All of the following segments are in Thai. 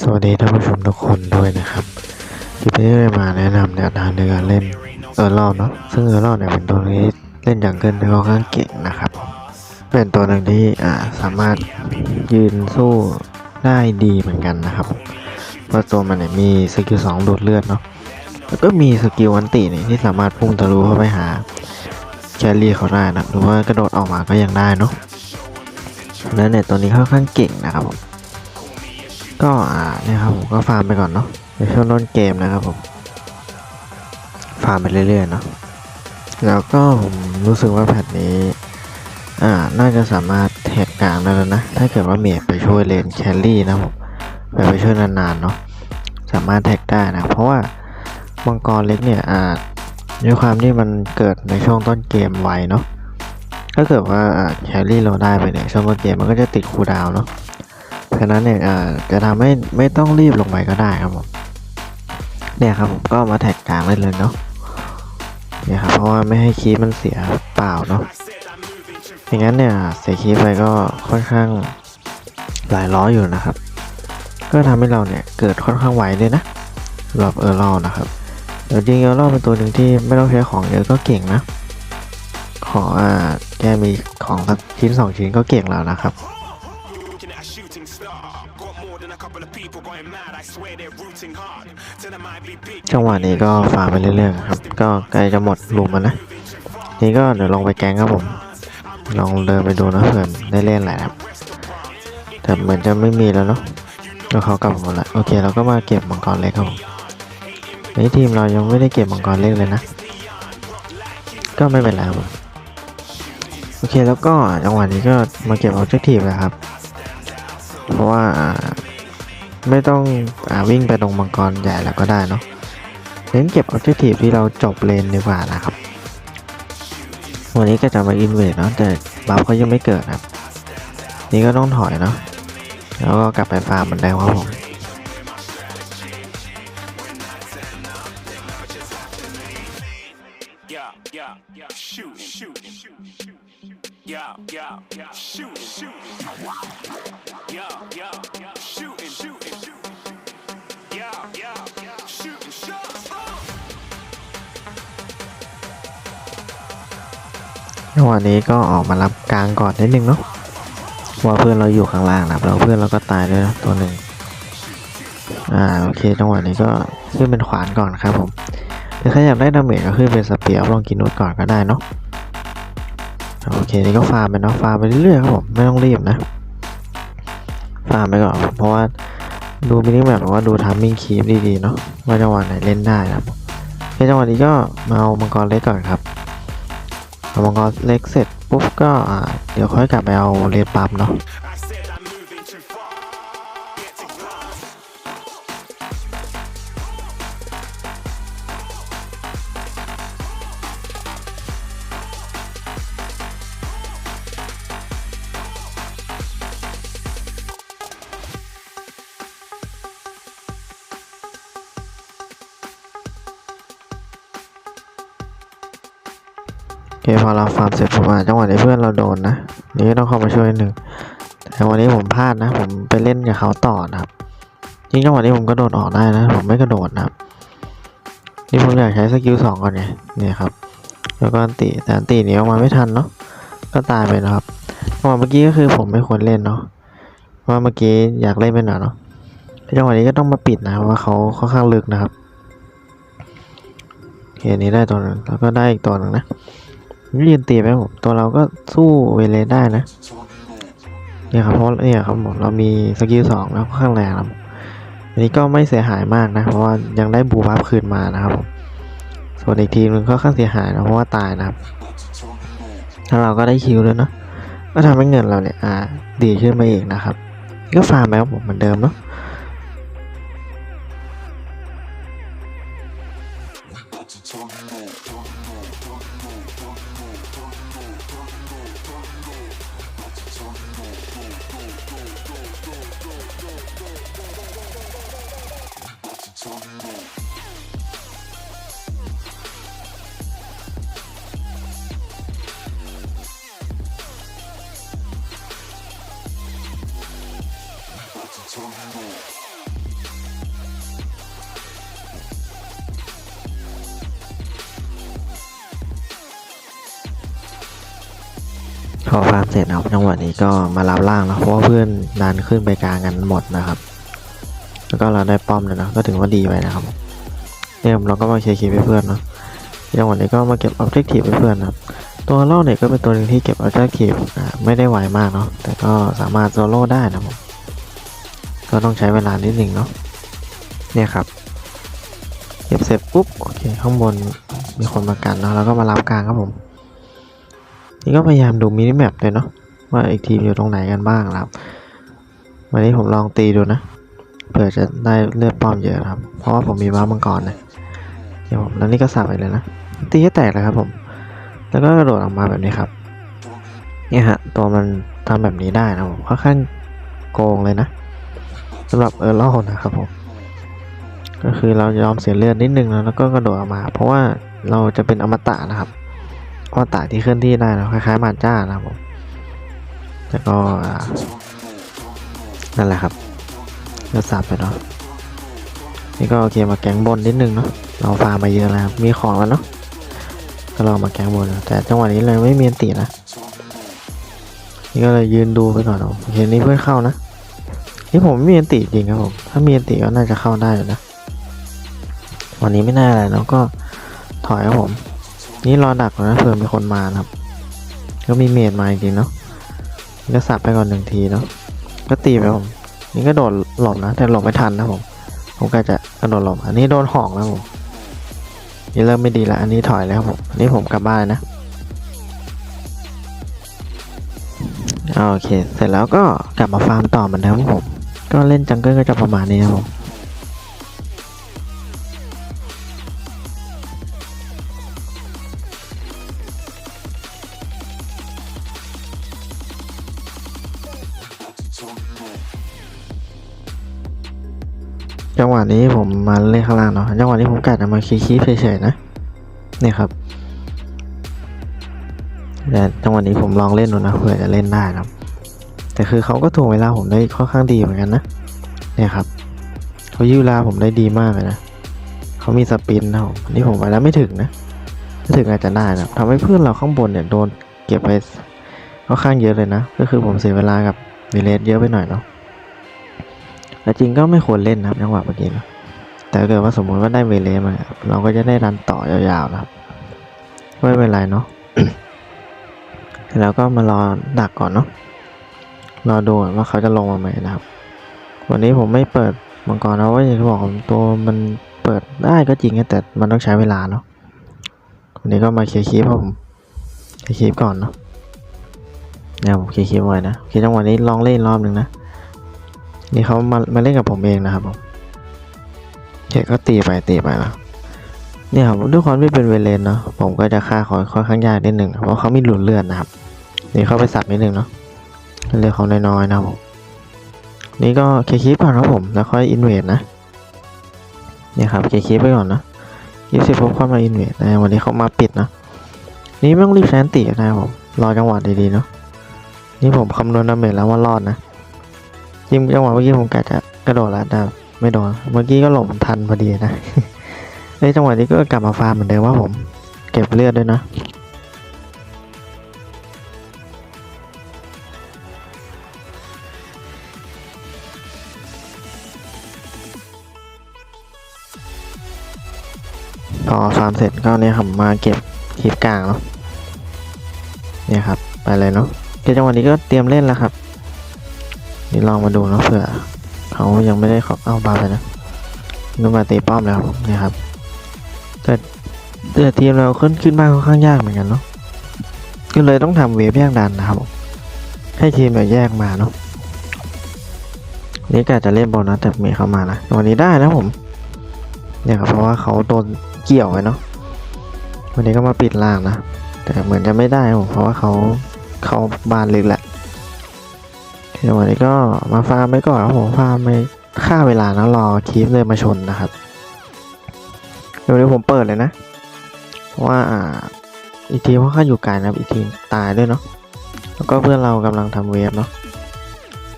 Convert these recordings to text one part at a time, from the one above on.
สวัสดีท่านผู้ชมทุกคนด้วยนะครับคลิปนี้ได้มาแนะนำแนวทางในการเล่นเออร์ลอเนาะซึ่งเออร์ลอเนี่ยเป็นตัวที่เล่นอย่างเกินได้ค่อนข้างเก่งนะครับ เป็นตัวหนึ่งที่อ่าสามารถยืนสู้ได้ดีเหมือนกันนะครับเพราะตัวมันเนี่ยมีสกิลสองดูดเลือดเนาะแล้วก็มีสกิลอันติเนี่ยที่สามารถพุ่งทะลุเข้าไปหาแคลรี่เขาได้นะหรือว่ากระโดดออกมาก็ยังได้เนาะแล้วเนี่ยตัวนี้ค่อนข้างเก่งนะครับผม ก็อ่าเนี่ยครับผมก็ฟาร์มไปก่อนเนาะในช่วงต้นเกมนะครับผม ฟาร์มไปเรื่อยๆเนาะแล้วก็ผมรู้สึกว่าแพทนี้อ่าน่าจะสามารถแท็กกลางได้แล้วนะ ถ้าเกิดว่าเมียไปช่วยเลนแคลรี่นะผมไปไปช่วยนานๆเนาะสามารถแท็กได้นะ เพราะว่ามังกรเล็กเนี่ยอ่าด้วยความที่มันเกิดในช่วงต้นเกมไวเนาะถ้าเกิดว่าแคลรี่เราได้ไปเนี่ยช่วงต้นเกมมันก็จะติดคูดาวเนาะ ฉะนั้นเนี่ยจะทำให้ไม่ต้องรีบลงไปก็ได้ครับผมเนี่ยครับผมก็มาแท็กกลางได้เลยเนาะเนี่ยครับเพราะว่าไม่ให้คีย์มันเสียเปล่าเนาะอย่างนั้นเนี่ยเสียคีย์ไปก็ค่อนข้างหลายร้ออยู่นะครับ ก็ทำให้เราเนี่ยเกิดค่อนข้างไวเลยนะสำหรับเออร์ลนะครับเดี๋ยวจริงเออร์ลเป็นตัวหนึ่งที่ไม่ต้องใช้ของเยอะก็เก่งนะ ขออ่าแค่มีของสักชิ้นสองชิ้นก็เก่งแล้วนะครับ จังหวะนี้ก็ฟาไปเรื่อยๆครับ ก็ใกล้จะหมดลุมแล้วนะ นี่ก็เดี๋ยวลองไปแกงครับผม ลองเดินไปดูนะเผื่อได้เล่นแหละครับ แต่เหมือนจะไม่มีแล้วเนาะก็เขากลับหมดละโอเคเราก็มาเก็บมังกรเล็กครับผมในทีมเรายังไม่ได้เก็บมังกรเล็กเลยนะ ก็ไม่เป็นไรครับผมโอเคแล้วก็จังหวะนี้ก็มาเก็บออบเจกตีฟแล้วครับ เพราะว่า ไม่ต้องอาวิ่งไปตรงมังกรใหญ่แล้วก็ได้เนาะเน้นเก็บออบเจกตีฟที่เราจบเลนดีกว่านะครับ วันนี้ก็จะมาอินเวดเนาะแต่บัฟเขายังไม่เกิดนะครับ นี่ก็ต้องถอยเนาะแล้วก็กลับไปฟาร์มเหมือนเดิมครับผม จังหวะนี้ก็ออกมารับกลางก่อนนิดนึงเนาะว่าเพื่อนเราอยู่ข้างล่างนะครับแล้วเพื่อนเราก็ตายด้วยนะตัวหนึ่งอ่าโอเคจังหวะนี้ก็ขึ้นเป็นขวานก่อนครับผมหรือใครอยากได้ดาเมจก็ขึ้นเป็นสเปียร์ลองกินนูดก่อนก็ได้เนาะโอเคนี่ก็ฟาร์มไปเนาะฟาร์มไปเรื่อยๆครับผมไม่ต้องรีบนะฟาร์มไปก่อนเพราะว่าดูมินิแมปหรือว่าดูทามมิ่งคีปดีๆเนาะว่าจังหวะไหนเล่นได้นะครับโอเคจังหวะนี้ก็มาเอามังกรเล็กก่อนครับ เอมังกรเล็กเสร็จปุ๊บก็เดี๋ยวค่อยกลับไปเอาเลนปั๊มเนาะ เคพอเราฟาร์มเสร็จผมอะจังหวะนี้เพื่อนเราโดนนะนี่ต้องเข้ามาช่วยหนึ่งแต่วันนี้ผมพลาดนะ ผมไปเล่นกับเขาต่อนะครับจริงจังหวะนี้ผมก็โดดออกได้นะ ผมไม่กระโดดนะครับ นี่ผมอยากใช้สกิลสองก่อนไงเนี่ยครับ แล้วก็อันติแต่อันติหนี้ออกมาไม่ทันเนาะก็ตายไปนะครับจังหวะเมื่อกี้ก็คือผมไม่ควรเล่นเนาะว่าเมื่อกี้อยากเล่นไปหน่อยเนาะจังหวะนี้ก็ต้องมาปิดนะเพราะว่าเขาค่อนข้างลึกนะครับเคอันนี้ได้ตัวหนึงแล้วก็ได้อีกตัวหนึ่งนะ ยืนตีไปครับผมตัวเราก็สู้เวเลสได้นะเนี่ยครับเพราะเนี่ยครับผมเรามีสกิลสองแล้วก็ข้างแรงครับอันนี้ก็ไม่เสียหายมากนะ เพราะว่ายังได้บูบัฟคืนมานะครับผมส่วนอีกทีมนึงก็ค่อนข้างเสียหายนะเพราะว่าตายนะครับถ้าเราก็ได้คิวด้วยเนาะก็ทำให้เงินเราเนี่ยอ่าดีขึ้นมาอีกนะครับ ก็ฟาร์มไปครับผมเหมือนเดิมเนาะ พอฟาร์มเสร็จนะครับจังหวะนี้ก็มารับล่างนะเพราะว่าเพื่อนดันขึ้นไปกลางกันหมดนะครับ แล้วก็เราได้ป้อมเลยนะก็ถึงว่าดีไปนะครับเนี่ยเราก็มาเคลียร์คีไปเพื่อนเนาะจังหวะนี้ก็มาเก็บออบเจกตีฟไปเพื่อนนะตัวโล่เนี่ยก็เป็นตัวหนึ่งที่เก็บออบเจกตีฟไม่ได้ไวมากเนาะแต่ก็สามารถโซโล่ได้นะผม ก็ต้องใช้เวลานิดหนึ่งเนาะเนี่ยครับเก็บเสร็จปุ๊บโอเคข้างบนมีคนมากันเนาะแล้วก็มารับกลางครับผมนี่ก็พยายามดูมินิแมปเลยเนาะว่าอีกทีมอยู่ตรงไหนกันบ้างครับ วันนี้ผมลองตีดูนะเผื่อจะได้เลือดป้อมเยอะครับ เพราะว่าผมมีม้ามังกรนะเดี๋ยวผมแล้วนี่ก็สับไปเลยนะตีให้แตกเลยครับผม แล้วก็กระโดดออกมาแบบนี้ครับเนี่ยฮะตัวมันทำแบบนี้ได้นะผมค่อนข้างโกงเลยนะ สำหรับเออร์ลนะครับผมก็คือเรายอมเสียเลือดนิดนึงแล้วก็กระโดดออกมา เพราะว่าเราจะเป็นอมตะนะครับอมตะที่เคลื่อนที่ได้นะคล้ายๆมารจ้านะครับผมแล้วก็นั่นแหละครับก็สับไปเนาะนี่ก็โอเคมาแกงบนนิดนึงเนาะเราฟาร์มมาเยอะแล้วมีของแล้วเนาะก็ลองมาแกงบนแต่จังหวะนี้เลยไม่มีอันตีนะนี่ก็เลยยืนดูไปก่อนโอเคนี่เพื่อนเข้านะ นี่ผมไม่มีอันตีจริงครับผมถ้ามีอันตีก็น่าจะเข้าได้อยู่นะวันนี้ไม่น่าอะไรเนาะก็ถอยครับผม นี่รอดักนะเผื่อมีคนมานครับ ก็มีเมดมาจริงเนาะก็สับไปก่อนหนึ่งทีเนาะก็ตีไปผม นี่ก็โดดหลบนะแต่หลบไม่ทันนะผมผมก็จะกระโดดหลบอันนี้โดนหอกแล้วผมนี่เริ่มไม่ดีละอันนี้ถอยแล้วครับผมอันนี้ผมกลับบ้านนะโอเค เสร็จแล้วก็กลับมาฟาร์มต่อเหมือนเดิมครับผม ก็เล่นจังเกิลก็จะประมาณนี้ครับผมจังหวะนี้ผมมาเล่นข้างล่างเนาะจังหวะนี้ผมกะจะมาคีคีเฉยๆนะนี่ครับแต่จังหวะนี้ผมลองเล่นดูนะเผื่อจะเล่นได้นะครับ แต่คือเขาก็ถ่วงเวลาผมได้ค่อนข้างดีเหมือนกันนะ เนี่ยครับเขายืดเวลาผมได้ดีมากเลยนะเขามีสปินนะผมนี่ผมไปแล้วไม่ถึงนะถ้าถึงอาจจะได้นะทำให้เพื่อนเราข้างบนเนี่ยโดนเก็บไปค่อนข้างเยอะเลยนะ ก็คือผมเสียเวลากับวีเลสเยอะไปหน่อยเนาะแต่จริงก็ไม่ควรเล่นนะครับจังหวะเมื่อกี้นะแต่ถ้าเกิดว่าสมมติว่าได้เวเลสมาเราก็จะได้รันต่อยาวๆนะครับไม่เป็นไรเนาะแล้วก็มารอดักก่อนเนาะ รอดูว่าเขาจะลงมาไหมนะครับ วันนี้ผมไม่เปิดมังกรนะเพราะว่าอย่างที่บอกผมตัวมันเปิดได้ก็จริงแต่มันต้องใช้เวลาเนาะวันนี้ก็มาเคลียร์คลิปผมเคลียร์คลิปก่อนเนาะเนี่ยผมเคลียร์คลิปไว้นะโอเคจังหวะนี้ลองเล่นรอบหนึ่งนะนี่เขามามาเล่นกับผมเองนะครับผมเด็กก็ตีไปตีไปนะเนี่ยครับด้วยความที่เป็นเวเลนเนาะผมก็จะฆ่าเขาค่อนข้างยากนิดหนึ่งเพราะเขามีหลุดเลือดนะครับนี่เข้าไปสับนิดหนึ่งเนาะ เลือดเขาน้อยๆนะครับผมนี่ก็เคลียร์คลิปก่อนครับผมแล้วค่อยอินเวดนะเนี่ยครับเคลียร์คลิปไปก่อนนะยี่สิบปุ๊บเข้ามาอินเวดนะวันนี้เขามาปิดนะนี่ไม่ต้องรีบใช้อันตินะครับผมรอจังหวะดีๆเนาะนี่ผมคำนวณดาเมจแล้วว่ารอดนะจริงจังหวะเมื่อกี้ผมกะจะกระโดดแล้วแต่ไม่โดนเมื่อกี้ก็หลบทันพอดีนะในจังหวะนี้ก็กลับมาฟาร์มเหมือนเดิมว่าผม เก็บเลือดด้วยนะ เสร็จก็เนี่ยครับมาเก็บคลิปกลางเนาะเนี่ยครับไปเลยเนาะเดี๋ยวจังหวะนี้ก็เตรียมเล่นแล้วครับ นี่ลองมาดูเนาะเผื่อเขายังไม่ได้ขอเอาบาไปนะนูมาเตีป้อมแล้วเนี่ยครับแต่แต่ทีมเราขึ้นขึ้นบ้าค่อนข้างยากเหมือนกันเนาะก็เลยต้องทำเวฟแยกดันนะครับ ให้ทีมแบบแยกมาเนาะนี่กาจจะเล่นบอลนะแต่เมย์เข้ามานะวันนี้ได้นะผมเนี่ยครับเพราะว่าเขาโดน เกี่ยวไว้เนาะวันนี้ก็มาปิดล่างนะ แต่เหมือนจะไม่ได้ผมเพราะว่าเขาเขาบานลึกแหละเดี๋ยววันนี้ก็มาฟาร์มไปก่อนครับผมฟาร์มไปฆ่าเวลานะรอคีฟเลยมาชนนะครับเดี๋ยวนี้ผมเปิดเลยนะ เพราะว่าอีกทีมเขาข้าอยู่ไกลนะครับ อีกทีตายด้วยเนาะแล้วก็เพื่อนเรากำลังทำเวฟเนาะ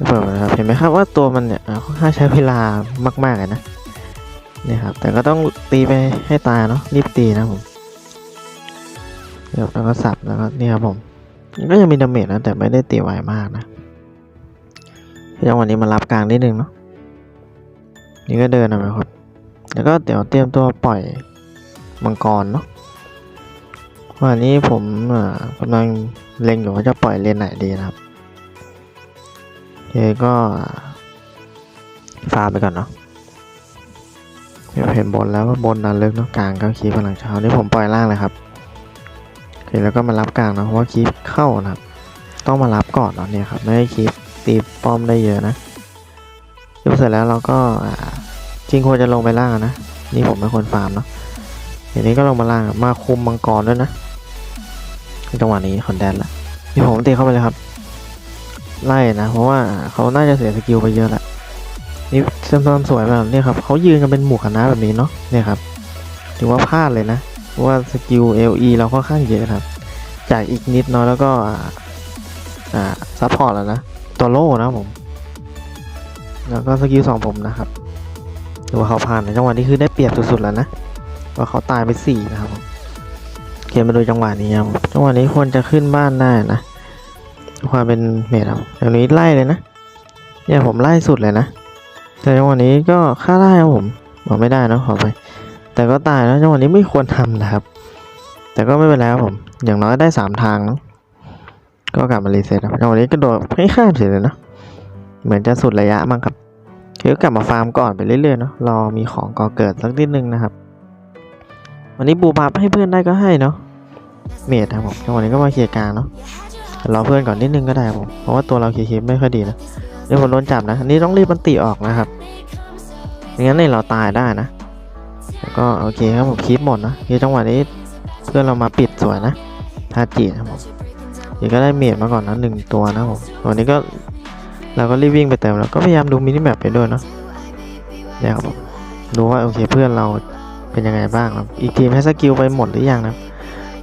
เปิดนะครับเห็นไหมครับว่าตัวมันเนี่ยอ่าค่อนข้างใช้เวลามากๆเลยนะ นี่ยครับ แต่ก็ต้องตีไปให้ตายเนาะรีบตีนะผมเดี๋ยวแล้วก็สับแล้วก็นี่ครับผมก็ยังมีดาเมจนะแต่ไม่ได้ตีไวมากนะจังหวะนี้มารับกลางนิดนึงเนาะนี่ก็เดินนะไปคนแล้วก็เดี๋ยวเตรียมตัวปล่อยมังกรเนาะวันนี้ผมกำลังเล็งอยู่ว่าจะปล่อยเลนไหนดีนะครับโอเคก็ฟาไปก่อนเนาะ เห็นบนแล้วว่าบนนั้นลึกเนาะกลางก็คีบพลังเช้านี่ผมปล่อยล่างเลยครับโอเคแล้วก็มารับกลางนะเพราะว่าคีบเข้านะครับ ต้องมารับก่อนเนาะเนี่ยครับไม่ให้คีบตีป้อมได้เยอะนะคีบเสร็จแล้วเราก็จริงควรจะลงไปล่างนะนี่ผมไม่ควรฟาร์มเนาะทีนี้ก็ลงมาล่างมาคุมมังกรด้วยนะจังหวะนี้คอนแดนละนี่ผมตีเข้าไปเลยครับ ไล่นะเพราะว่าเขาน่าจะเสียสกิลไปเยอะแหละ นี่เซมซอนสวยมากเนี่ยครับเขายืนกันเป็นหมู่คณะแบบนี้เนาะเนี่ยครับถือว่าพลาดเลยนะว่าสกิล LE เราค่อนข้างเยอะครับ จากอีกนิดเนาะแล้วก็อ่าซัพพอร์ตแล้วนะตัวโล่นะผม แล้วก็สกิลสองผมนะครับถือว่าเขาผ่านในจังหวะนี้คือได้เปรียบสุดๆแล้วนะว่าเขาตายไปสี่นะครับผมโอเคมาดูจังหวะนี้ครับจังหวะนี้ควรจะขึ้นบ้านได้นะความเป็นเมดครับอย่างนี้ไล่เลยนะเนี่ยผมไล่สุดเลยนะ แต่จังหวะนี้ก็ฆ่าได้ครับผมบอกไม่ได้เนะขอไป แต่ก็ตายแล้วจังหวะนี้ไม่ควรทำนะครับ แต่ก็ไม่เป็นไรครับผม อย่างน้อยได้สามทางเนอะก็กลับมารีเซ็ตครับจังหวะนี้กระโดดให้ข้ามเฉยเลยเนอะเหมือนจะสุดระยะมั้งครับคือกลับมาฟาร์มก่อนไปเรื่อยๆเนาะรอมีของก่อเกิดสักนิดนึงนะครับ วันนี้บูบับให้เพื่อนได้ก็ให้เนาะเมดครับผมจังหวะนี้ก็มาเคลียร์กลางเนาะรอเพื่อนก่อนนิดนึงก็ได้ครับผมเพราะว่าตัวเราเคลียร์ไม่ค่อยดีนะ เดี๋ยวผมโดนจับนะอันนี้ต้องรีบมันติออกนะครับไม่งั้นเนี่ยเราตายได้นะ แล้วก็โอเคครับผมคลิปหมดนะคือจังหวะนี้เพื่อนเรามาปิดสวยนะทาจินะครับผมเดี๋ยวก็ได้เมดมาก่อนนะหนึ่งตัวนะผมวันนี้ก็เราก็รีบวิ่งไปเติมแล้วก็พยายามดูมินิแมปไปด้วยเนาะเนี่ยครับผมดูว่าโอเคเพื่อนเราเป็นยังไงบ้างครับอีกทีมให้สกิลไปหมดหรือยังนะ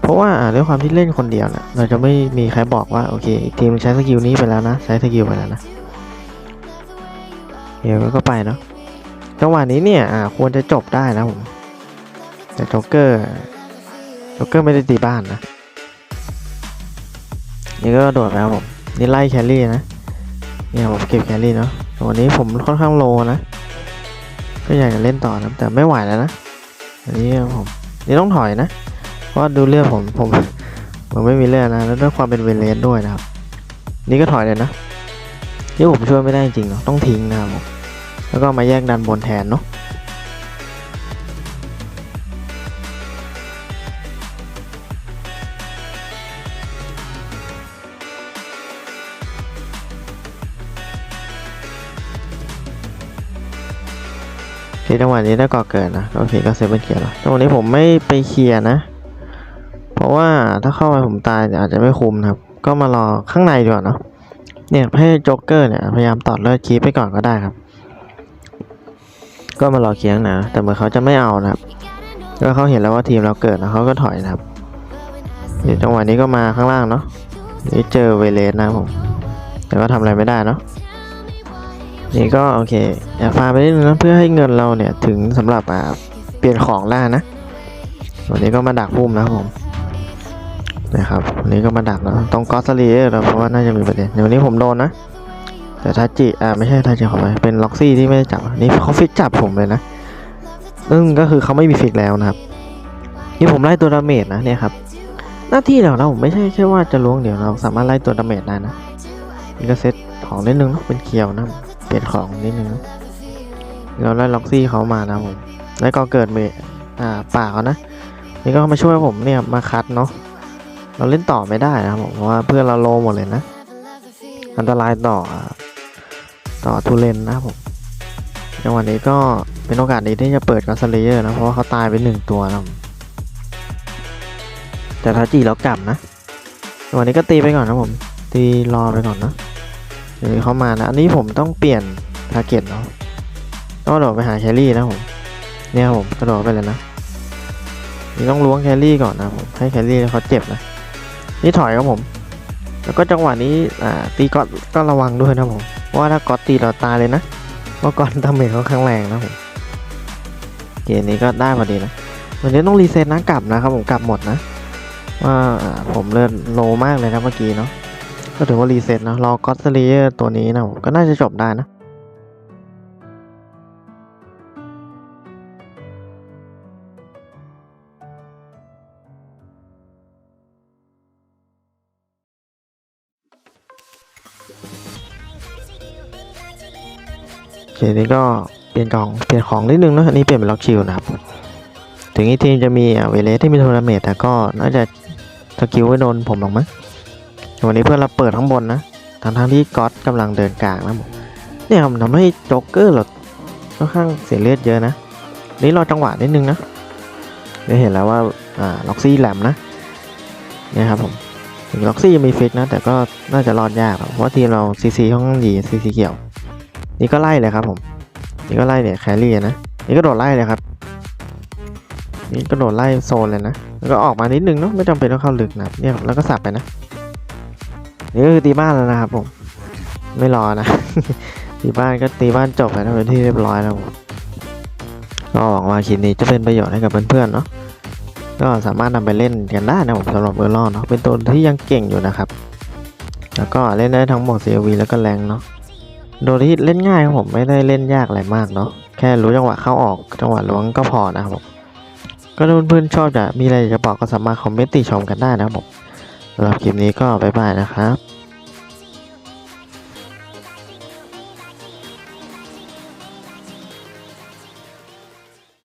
เพราะว่าอ่าด้วยความที่เล่นคนเดียวนะเราจะไม่มีใครบอกว่าโอเคอีกทีมใช้สกิลนี้ไปแล้วนะ ใช้สกิลไปแล้วนะ เดี๋ยวก็ไปเนาะจังหวะนี้เนี่ยควรจะจบได้นะผมแต่โจ๊กเกอร์โจ๊กเกอร์ไม่ได้ตีบ้านนะนี่ก็โดดไปครับผมนี่ไล่แครี่นะเนี่ยผมเก็บแครี่เนาะวันนี้ผมค่อนข้างโลนะก็อยากจะเล่นต่อนะแต่ไม่ไหวแล้วนะอันนี้ผมนี่ต้องถอยนะเพราะดูเลือดผมผมผมไม่มีเลือดนะแล้วด้วยความเป็นเวเลนด้วยนะครับ นี่ก็ถอยเลยนะนี่ผมช่วยไม่ได้จริงๆเนาะต้องทิ้งนะครับผม แล้วก็มาแยกดันบนแทนเนาะโอเคจังหวะนี้ได้ก่อเกิดนะโอเคก็เซฟเป็นเคลียร์แล้วจังหวะนี้ผมไม่ไปเคลียร์นะ เพราะว่าถ้าเข้าไปผมตายอาจจะไม่คุ้มครับ ก็มารอข้างในดีกว่าเนาะเนี่ยให้โจ๊กเกอร์เนี่ยพยายามตอดเลือดคีไปก่อนก็ได้ครับ ก็มารอเคียร์นะ แต่เหมือนเขาจะไม่เอานะครับ ก็เขาเห็นแล้วว่าทีมเราเกิดนะเขาก็ถอยนะครับเดี๋ยวจังหวะนี้ก็มาข้างล่างเนาะนี่เจอเวเลสนะผม แต่ก็ทำอะไรไม่ได้เนาะนี่ก็โอเคแอบฟาไปนิดนึงนะเพื่อให้เงินเราเนี่ยถึงสำหรับอ่าเปลี่ยนของได้นะวันนี้ก็มาดักพุ่มนะผมนะครับวันนี้ก็มาดักแล้วต้องกอสลีเร์เพราะว่าน่าจะมีประเด็นเดี๋ยววันนี้ผมโดนนะ แต่ทัจจิอ่าไม่ใช่ทัจจิขอไปเป็นล็อกซี่ที่ไม่ได้จับนี่เขาฟิกจับผมเลยนะซึ่งก็คือเขาไม่มีฟิกแล้วนะครับ นี่ผมไล่ตัวดาเมจนะเนี่ยครับ หน้าที่เราเราผมไม่ใช่แค่ว่าจะล้วงเดี๋ยวเราสามารถไล่ตัวดาเมจได้นะนี่ก็เซตของนิดนึงเนอะเป็นเคียวนะเปลี่ยนของนิดนึงนะเราไล่ล็อกซี่เขามานะผมแล้วก็เกิดเมอ่าป่าเขานะนี่ก็มาช่วยผมเนี่ยมาคัดเนาะเราเล่นต่อไม่ได้นะครับผมเพราะว่าเพื่อนเราโลหมดเลยนะ อันตรายต่อ ต่อทูเลนนะครับผมจังหวะนี้ก็เป็นโอกาสดีที่จะเปิดกัสเลเยอร์นะ เพราะว่าเขาตายไปหนึ่งตัวนะแต่ทัจจีแล้วกลับนะจังหวะนี้ก็ตีไปก่อนนะผม ตีรอไปก่อนนะเดี๋ยวเขามานะอันนี้ผมต้องเปลี่ยนทาร์เก็ตเนาะต้องกระโดดไปหาแครี่นะผมเนี่ยครับผมกระโดดไปเลยนะนี่ต้องล้วงแครี่ก่อนนะผมให้แครี่เขาเจ็บนะนี่ถอยครับผม แล้วก็จังหวะนี้อ่าตีก๊อตก็ระวังด้วยนะผม ว่าถ้ากอตตีเราตายเลยนะเมื่อก่อนดาเมจเขาข้างแรงนะผมเกมนี้ก็ได้พอดีนะวันนี้ต้องรีเซ็ตนะกลับนะครับผมกลับหมดนะว่าผมเลือดโลมากเลยนะเมื่อกี้เนาะก็ถือว่ารีเซ็ตนะรอก็อตเลเยอร์ตัวนี้นะผมก็น่าจะจบได้นะ โอเคนี่ก็เปลี่ยนกล่องเปลี่ยนของนิดนึงนะอันนี้เปลี่ยนเป็นล็อกคิวนะครับ ถึงอีกทีมจะมีเวเลสที่มีโทรเมตแต่ก็น่าจะสกิลไว้โดนผมหรอกมั้งวันนี้เพื่อนเราเปิดข้างบนนะทั้งทั้งที่ก๊อตกำลังเดินกลางนะผมเนี่ยครับมันทำให้โจ๊กเกอร์เราค่อนข้างเสียเลือดเยอะนะนี่รอจังหวะนิดนึงนะได้เห็นแล้วว่าอ่าล็อกซี่แหลมนะเนี่ยครับผมถึงล็อกซี่ยังมีฟิกนะ แต่ก็น่าจะรอดยากเพราะทีมเราซีซีค่อนข้างดีซีซีเขียว นี่ก็ไล่เลยครับผม นี่ก็ไล่เนี่ยแครี่นะ นี่ก็โดดไล่เลยครับ นี่ก็โดดไล่โซนเลยนะ แล้วก็ออกมานิดนึงเนาะ ไม่จำเป็นต้องเข้าลึกนะเนี่ยแล้วก็สับไปนะ นี่ก็คือตีบ้านแล้วนะครับผม ไม่รอนะ ตีบ้านก็ตีบ้านจบไปแล้วเป็นที่เรียบร้อยแล้วผมก็หวังว่าคลิปนี้จะเป็นประโยชน์ให้กับเพื่อนๆเนาะ ก็สามารถนำไปเล่นกันได้นะผมสำหรับเออร์ลเนาะ เป็นตัวที่ยังเก่งอยู่นะครับ แล้วก็เล่นได้ทั้งหมด CLV แล้วก็แรงเนาะ โดยที่เล่นง่ายครับผมไม่ได้เล่นยากอะไรมากเนาะแค่รู้จังหวะเข้าออกจังหวะล้วงก็พอนะครับผมก็ถ้าเพื่อนๆชอบจะมีอะไรจะบอกก็สามารถคอมเมนต์ติชมกันได้นะครับผมสำหรับคลิปนี้ก็บ๊ายบายนะครับ